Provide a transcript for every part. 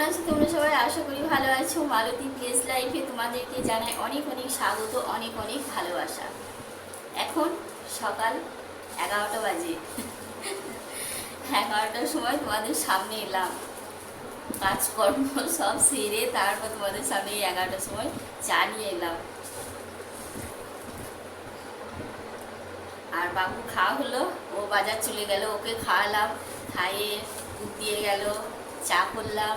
আছো? তোমরা সবাই আশা করি ভালো আছো। মালতী প্লেস লাইফে তোমাদেরকে জানাই অনেক অনেক স্বাগত, অনেক অনেক ভালোবাসা। এখন সকাল এগারোটা বাজে। এগারোটার সময় তোমাদের সামনে এলাম। কাজকর্ম সব সেরে তারপর তোমাদের সামনে এগারোটার সময় চা নিয়ে এলাম। আর বাবু খাওয়া হলো, ও বাজার চলে গেল, ওকে খাওয়ালাম, খাইয়ে দুধ দিয়ে গেল। চা করলাম,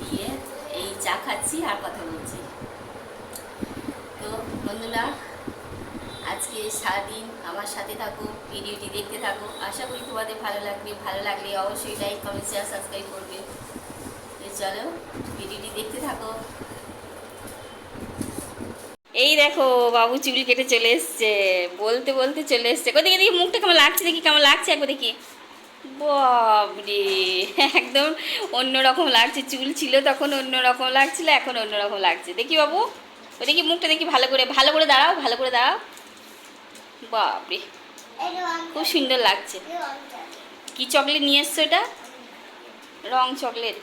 দিয়ে এই চা খাচ্ছি আর কথা বলছি। তো বন্ধুরা, আজকে সারাদিন আমার সাথে থাকো, ভিডিওটি দেখতে থাকো। আশা করি তোমাদের ভালো লাগবে। ভালো লাগলে অবশ্যই লাইক কমেন্ট শেয়ার সাবস্ক্রাইব করবে। তো চলো, ভিডিওটি দেখতে থাকো। এই দেখো, বাবু চুল কেটে চলে এসছে। বলতে বলতে চলে এসছে। দেখি দেখি, মুখটা কেমন লাগছে? দেখি, কেমন লাগছে? একবার দেখি। বাবরে একদম অন্যরকম লাগছে। চুল ছিল তখন অন্যরকম লাগছিল, এখন অন্যরকম লাগছে। দেখি বাবু ওই দেখি মুখটা দেখি ভালো করে ভালো করে দাঁড়াও, ভালো করে দাঁড়াও। বাবরে খুব সুন্দর লাগছে। কি চকলেট নিয়ে এসছো এটা? রং চকলেট।